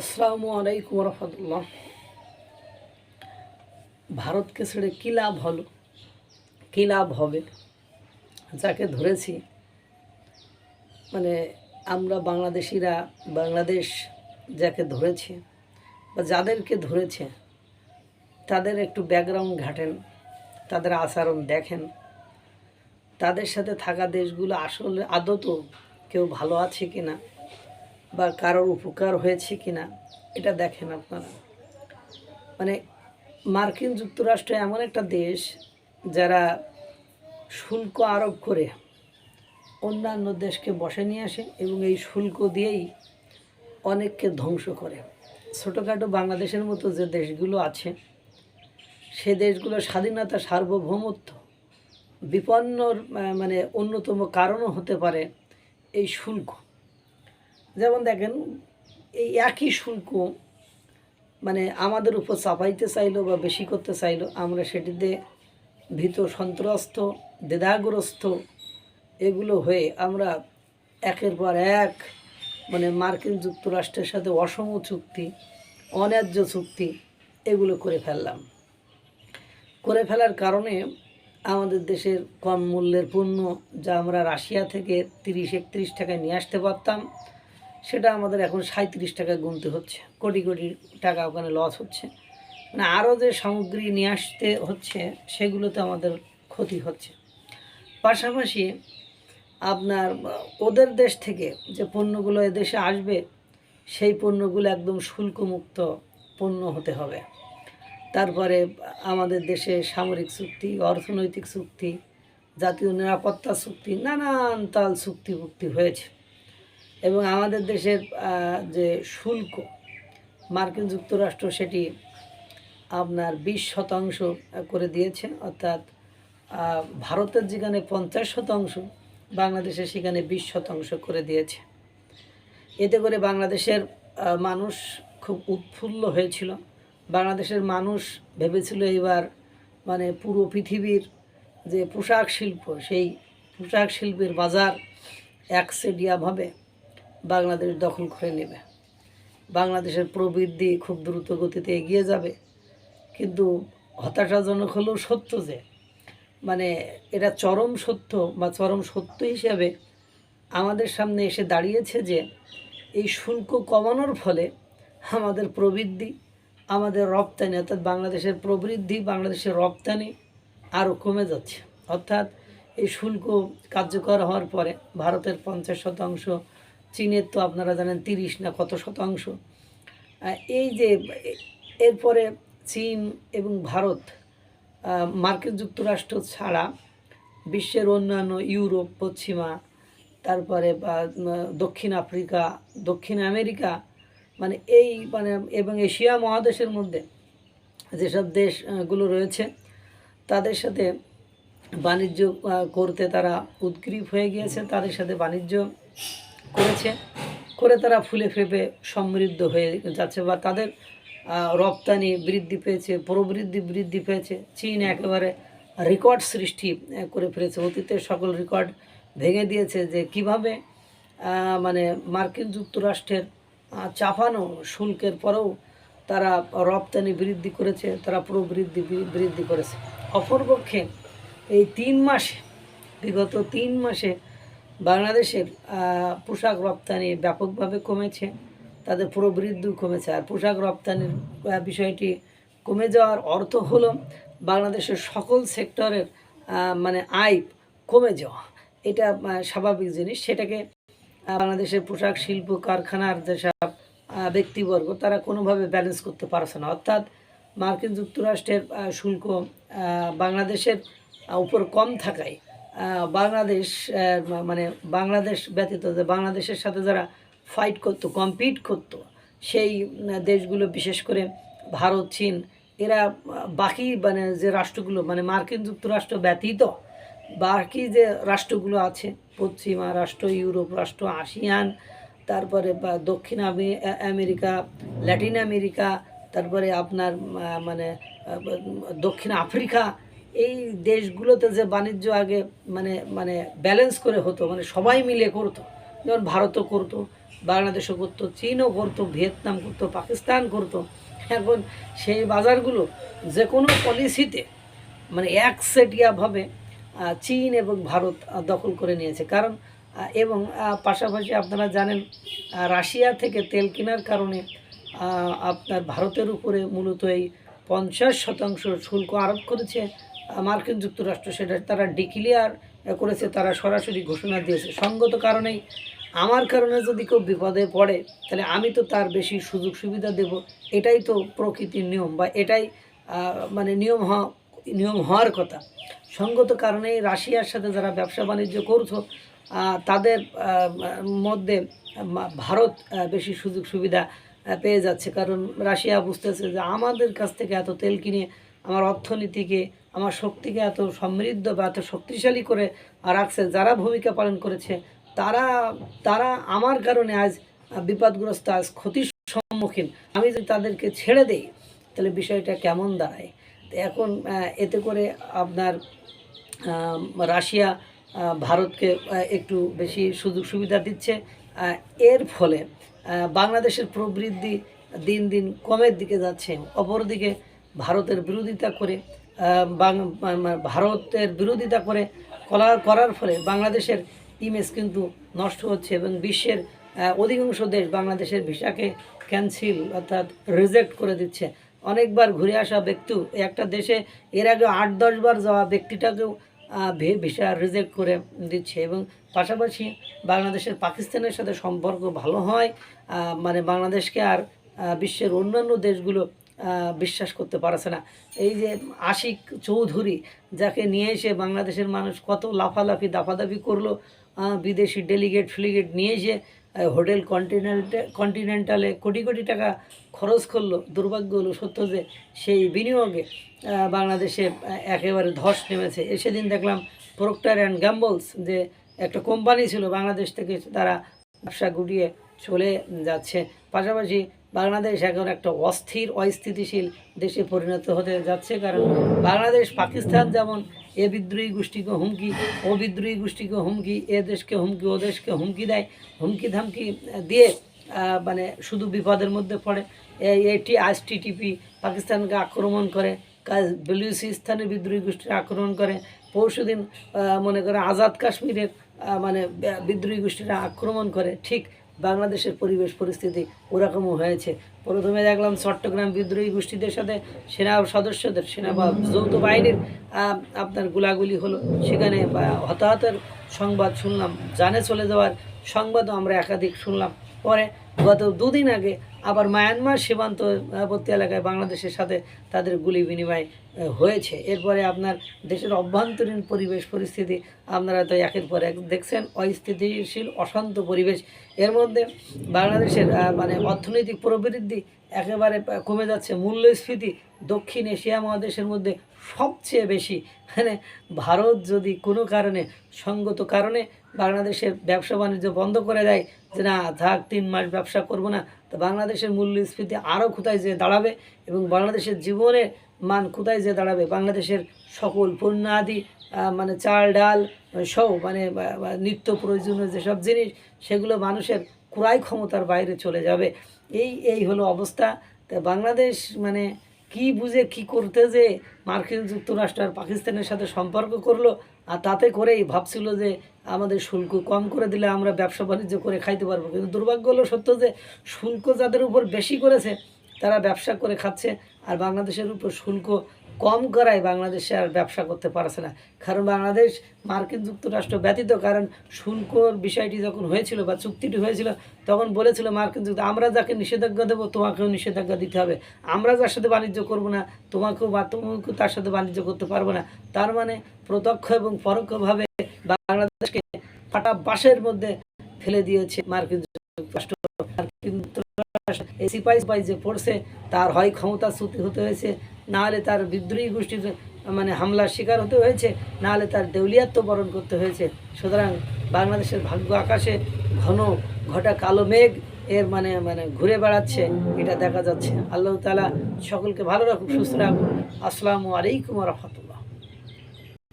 আসসালামু আলাইকুম রহমতুল্লাহ ভারতকে ছেড়ে কী লাভ হলো? কী লাভ হবে? যাকে ধরেছি মানে আমরা বাংলাদেশিরা, বাংলাদেশ যাকে ধরেছে বা যাদেরকে ধরেছে, তাদের একটু ব্যাকগ্রাউন্ড ঘাটেন, তাদের আচরণ দেখেন। তাদের সাথে থাকা দেশগুলো আসলে আদত কেউ ভালো আছে কি না বা কারোর উপকার হয়েছে কি না এটা দেখেন আপনারা। মানে মার্কিন যুক্তরাষ্ট্র এমন একটা দেশ যারা শুল্ক আরোপ করে অন্যান্য দেশকে বসে নিয়ে আসে এবং এই শুল্ক দিয়েই অনেককে ধ্বংস করে। ছোটোখাটো বাংলাদেশের মতো যে দেশগুলো আছে, সে দেশগুলো স্বাধীনতা সার্বভৌমত্ব বিপন্নর মানে অন্যতম কারণও হতে পারে এই শুল্ক। যেমন দেখেন, এই একই শুল্ক মানে আমাদের উপর চাপাইতে চাইলো বা বেশি করতে চাইলো, আমরা সেটিতে ভীত সন্ত্রস্ত, দ্বিধাগ্রস্ত, এগুলো হয়ে আমরা একের পর এক মানে মার্কিন যুক্তরাষ্ট্রের সাথে অসম চুক্তি, অন্যায্য চুক্তি, এগুলো করে ফেললাম। করে ফেলার কারণে আমাদের দেশের কম মূল্যের পণ্য, যা আমরা রাশিয়া থেকে তিরিশ, একত্রিশ টাকায় নিয়ে আসতে পারতাম সেটা আমাদের এখন সাঁত্রিশ টাকায় গুনতে হচ্ছে, কোটি কোটি টাকা ওখানে লস হচ্ছে। মানে আরও যে সামগ্রী নিয়ে আসতে হচ্ছে, সেগুলোতে আমাদের ক্ষতি হচ্ছে। পাশাপাশি আপনার, ওদের দেশ থেকে যে পণ্যগুলো এদেশে আসবে, সেই পণ্যগুলো একদম শুল্কমুক্ত পণ্য হতে হবে। তারপরে আমাদের দেশে সামরিক চুক্তি, অর্থনৈতিক চুক্তি, জাতীয় নিরাপত্তা চুক্তি, নানান তাল চুক্তি মুক্তি হয়েছে। এবং আমাদের দেশের যে শুল্ক, মার্কিন যুক্তরাষ্ট্র সেটি আপনার বিশ শতাংশ করে দিয়েছে, অর্থাৎ ভারতের যেখানে পঞ্চাশ শতাংশ বাংলাদেশে সেখানে বিশ শতাংশ করে দিয়েছে। এতে করে বাংলাদেশের মানুষ খুব উৎফুল্ল হয়েছিল। বাংলাদেশের মানুষ ভেবেছিল এবার মানে পুরো পৃথিবীর যে পোশাক শিল্প, সেই পোশাক শিল্পের বাজার একসেডিয়াভাবে বাংলাদেশ দখল করে নেবে। বাংলাদেশের প্রবৃদ্ধি খুব দ্রুত গতিতে এগিয়ে যাবে। কিন্তু হতাশাজনক হলেও সত্য যে মানে এটা চরম সত্য বা চরম সত্য হিসাবে আমাদের সামনে এসে দাঁড়িয়েছে যে, এই শুল্ক কমানোর ফলে আমাদের প্রবৃদ্ধি, আমাদের রপ্তানি, অর্থাৎ বাংলাদেশের প্রবৃদ্ধি, বাংলাদেশের রপ্তানি আরও কমে যাচ্ছে। অর্থাৎ এই শুল্ক কার্যকর হওয়ার পরে ভারতের পঞ্চাশ শতাংশ চীনের তো আপনারা জানেন তিরিশ না কত শতাংশ। এই যে, এরপরে চীন এবং ভারত মার্কিন যুক্তরাষ্ট্র ছাড়া বিশ্বের অন্যান্য ইউরোপ, পশ্চিমা, তারপরে দক্ষিণ আফ্রিকা, দক্ষিণ আমেরিকা মানে এই মানে এবং এশিয়া মহাদেশের মধ্যে যেসব দেশগুলো রয়েছে, তাদের সাথে বাণিজ্য করতে তারা উদ্গ্রীব হয়ে গিয়েছে। তাদের সাথে বাণিজ্য করেছে। করে তারা ফুলে ফেপে সমৃদ্ধ হয়ে যাচ্ছে বা তাদের রপ্তানি বৃদ্ধি পেয়েছে, প্রবৃদ্ধি বৃদ্ধি পেয়েছে। চীন একেবারে রেকর্ড সৃষ্টি করে ফেলেছে। অতীতের সকল রেকর্ড ভেঙে দিয়েছে যে কীভাবে মানে মার্কিন যুক্তরাষ্ট্রের চাপানো শুল্কের পরেও তারা রপ্তানি বৃদ্ধি করেছে, তারা প্রবৃদ্ধি বৃদ্ধি করেছে। অপরপক্ষে এই তিন মাসে, বিগত তিন মাসে বাংলাদেশের পোশাক রপ্তানি ব্যাপকভাবে কমেছে, তাদের প্রবৃদ্ধিও কমেছে। আর পোশাক রপ্তানির বিষয়টি কমে যাওয়ার অর্থ হলো বাংলাদেশের সকল সেক্টরের মানে আয় কমে যাওয়া। এটা স্বাভাবিক জিনিস। সেটাকে বাংলাদেশের পোশাক শিল্প, কারখানার যেসব ব্যক্তিবর্গ, তারা কোনোভাবে ব্যালেন্স করতে পারছে না। অর্থাৎ মার্কিন যুক্তরাষ্ট্রের শুল্ক বাংলাদেশের উপর কম থাকায় বাংলাদেশ মানে বাংলাদেশ ব্যতীত যে বাংলাদেশের সাথে যারা ফাইট করতো কম্পিট করতো, সেই দেশগুলো বিশেষ করে ভারত, চীন, এরা বাকি মানে যে রাষ্ট্রগুলো মানে মার্কিন যুক্তরাষ্ট্র ব্যতীত বাকি যে রাষ্ট্রগুলো আছে, পশ্চিমা রাষ্ট্র, ইউরোপ রাষ্ট্র, আসিয়ান, তারপরে দক্ষিণ আমেরিকা, ল্যাটিন আমেরিকা, তারপরে আপনার মানে দক্ষিণ আফ্রিকা এই দেশগুলোতে যে বাণিজ্য আগে মানে মানে ব্যালেন্স করে হতো মানে সবাই মিলে করতো, যেমন ভারতও করতো, বাংলাদেশও করতো, চীনও করতো, ভিয়েতনাম করতো, পাকিস্তান করতো। এখন সেই বাজারগুলো যে কোনো পলিসিতে মানে একসেটিয়াভাবে চীন এবং ভারত দখল করে নিয়েছে। কারণ এবং পাশাপাশি আপনারা জানেন রাশিয়া থেকে তেল কেনার কারণে আপনার ভারতের উপরে মূলত এই পঞ্চাশ শতাংশ শুল্ক আরোপ করেছে। মার্কিন যুক্তরাষ্ট্র সেটা তারা ডিক্লিয়ার করেছে, তারা সরাসরি ঘোষণা দিয়েছে। সঙ্গত কারণেই, আমার কারণে যদি কেউ বিপদে পড়ে, তাহলে আমি তো তার বেশি সুযোগ সুবিধা দেব। এটাই তো প্রকৃতির নিয়ম বা এটাই মানে নিয়ম হওয়া, নিয়ম হওয়ার কথা। সঙ্গত কারণেই রাশিয়ার সাথে যারা ব্যবসা বাণিজ্য করছ তাদের মধ্যে ভারত বেশি সুযোগ সুবিধা পেয়ে যাচ্ছে। কারণ রাশিয়া বুঝতেছে যে আমাদের কাছ থেকে এত তেল কিনে, আমার অর্থনীতিকে আমার শক্তিকে এত সমৃদ্ধ বা এত শক্তিশালী করে রাখছে, যারা ভূমিকা পালন করেছে, তারা তারা আমার কারণে আজ বিপদগ্রস্ত, আজ ক্ষতির সম্মুখীন। আমি যদি তাদেরকে ছেড়ে দেই, তাহলে বিষয়টা কেমন দাঁড়ায়? এখন এতে করে আপনার রাশিয়া ভারতকে একটু বেশি সুযোগ সুবিধা দিচ্ছে। এর ফলে বাংলাদেশের প্রবৃদ্ধি দিন দিন কমের দিকে যাচ্ছে। অপরদিকে ভারতের বিরোধিতা করে ভারতের বিরোধিতা করে করা করার ফলে বাংলাদেশের ইমেজ কিন্তু নষ্ট হচ্ছে এবং বিশ্বের অধিকাংশ দেশ বাংলাদেশের ভিসাকে ক্যান্সেল অর্থাৎ রিজেক্ট করে দিচ্ছে। অনেকবার ঘুরে আসা ব্যক্তিও একটা দেশে এর আগে আট, দশ বার যাওয়া ব্যক্তিটাকেও ভিসা রিজেক্ট করে দিচ্ছে এবং পাশাপাশি বাংলাদেশের পাকিস্তানের সাথে সম্পর্ক ভালো হয় মানে বাংলাদেশকে আর বিশ্বের অন্যান্য দেশগুলো বিশ্বাস করতে পারছে না। এই যে আশিক চৌধুরী, যাকে নিয়ে এসে বাংলাদেশের মানুষ কত লাফালাফি, দাফাদাফি করল বিদেশি ডেলিগেট ফ্লিগেট নিয়ে এসে হোটেল কন্টিনেন্টে কন্টিনেন্টালে কোটি কোটি টাকা খরচ করল। দুর্ভাগ্য হলো, সত্য যে সেই বিনিয়োগে বাংলাদেশে একেবারে ধস নেমেছে। সেদিন দেখলাম প্রোক্টার অ্যান্ড গ্যাম্বলস যে একটা কোম্পানি ছিল, বাংলাদেশ থেকে তারা ব্যবসা গুটিয়ে চলে যাচ্ছে। পাশাপাশি বাংলাদেশ এখন একটা অস্থির, অস্থিতিশীল দেশে পরিণত হতে যাচ্ছে। কারণ বাংলাদেশ, পাকিস্তান যেমন এ বিদ্রোহী গোষ্ঠীকে হুমকি, ও বিদ্রোহী গোষ্ঠীকে হুমকি, এ দেশকে হুমকি, ও দেশকে হুমকি দেয়, হুমকি ধামকি দিয়ে মানে শুধু বিপদের মধ্যে পড়ে। এটি আজ টিটিপি পাকিস্তানকে আক্রমণ করে বেলুচিস্তানের বিদ্রোহী গোষ্ঠীর আক্রমণ করে। পরশুদিন মনে করে আজাদ কাশ্মীরের মানে বিদ্রোহী গোষ্ঠীরা আক্রমণ করে। ঠিক বাংলাদেশের পরিবেশ পরিস্থিতি ওরকমও হয়েছে। প্রথমে দেখলাম চট্টগ্রাম বিদ্রোহী গোষ্ঠীদের সাথে সেনা সদস্যদের সেনা বা যৌথ বাহিনীর আপনার গুলাগুলি হলো। সেখানে হতাহতের সংবাদ শুনলাম। জানে চলে যাওয়ার সংবাদও আমরা একাধিক শুনলাম। পরে গত দুদিন আগে আবার মায়ানমার সীমান্তবর্তী এলাকায় বাংলাদেশের সাথে তাদের গুলি বিনিময় হয়েছে। এরপরে আপনার দেশের অভ্যন্তরীণ পরিবেশ পরিস্থিতি, আপনারা তো একের পর এক দেখছেন, অস্থিতিশীল, অশান্ত পরিবেশ। এর মধ্যে বাংলাদেশের মানে অর্থনৈতিক প্রবৃদ্ধি একেবারে কমে যাচ্ছে। মূল্যস্ফীতি দক্ষিণ এশিয়া মহাদেশের মধ্যে সবচেয়ে বেশি। মানে ভারত যদি কোনো কারণে, সঙ্গত কারণে বাংলাদেশের ব্যবসা বাণিজ্য বন্ধ করে দেয় যে না, থাক, তিন মাস ব্যবসা করব না। তো বাংলাদেশের মূল্যস্ফীতি আরও কোথায় যে দাঁড়াবে এবং বাংলাদেশের জীবনের মান কোথায় যে দাঁড়াবে? বাংলাদেশের সকল পণ্য আদি মানে চাল, ডাল সহ মানে নিত্য প্রয়োজনীয় যেসব জিনিস, সেগুলো মানুষের ক্রয় ক্ষমতার বাইরে চলে যাবে। এই এই হলো অবস্থা। তা বাংলাদেশ মানে কি বুঝে, কি করতে যে মার্কিন যুক্তরাষ্ট্র আর পাকিস্তানের সাথে সম্পর্ক করল, আর তাতে করেই ভাবছিল যে আমাদের শুল্ক কম করে দিলে আমরা ব্যবসা বাণিজ্য করে খাইতে পারব। কিন্তু দুর্ভাগ্য হলো সত্য যে, শুল্ক যাদের উপর বেশি করেছে, তারা ব্যবসা করে খাচ্ছে আর বাংলাদেশের উপর শুল্ক কম করায় বাংলাদেশে আর ব্যবসা করতে পারছে না। কারণ বাংলাদেশ মার্কিন যুক্তরাষ্ট্র ব্যতীত, কারণ শুল্কর বিষয়টি যখন হয়েছিল বা চুক্তিটি হয়েছিল, তখন বলেছিল মার্কিন যুক্ত আমরা যাকে নিষেধাজ্ঞা দেবো, তোমাকেও নিষেধাজ্ঞা দিতে হবে। আমরা যার সাথে বাণিজ্য করব না, তোমাকেও বা তুমিও তার সাথে বাণিজ্য করতে পারব না। তার মানে প্রত্যক্ষ এবং পরোক্ষভাবে বাংলাদেশকে ফাটা বাসের মধ্যে ফেলে দিয়েছে মার্কিন পড়ছে তার হয় ক্ষমতাচ্যুতি হতে হয়েছে না হলে তার বিদ্রোহী গোষ্ঠীর মানে হামলার শিকার হতে হয়েছে না হলে তার দেউলিয়াত্ব বরণ করতে হয়েছে। সুতরাং বাংলাদেশের ভাগ্য আকাশে ঘন ঘটা কালো মেঘ এর মানে মানে ঘুরে বেড়াচ্ছে, এটা দেখা যাচ্ছে আল্লাহ তালা সকলকে ভালো রাখুক, সুস্থ রাখুন আসসালামু আলাইকুম রহমতুল্লাহ।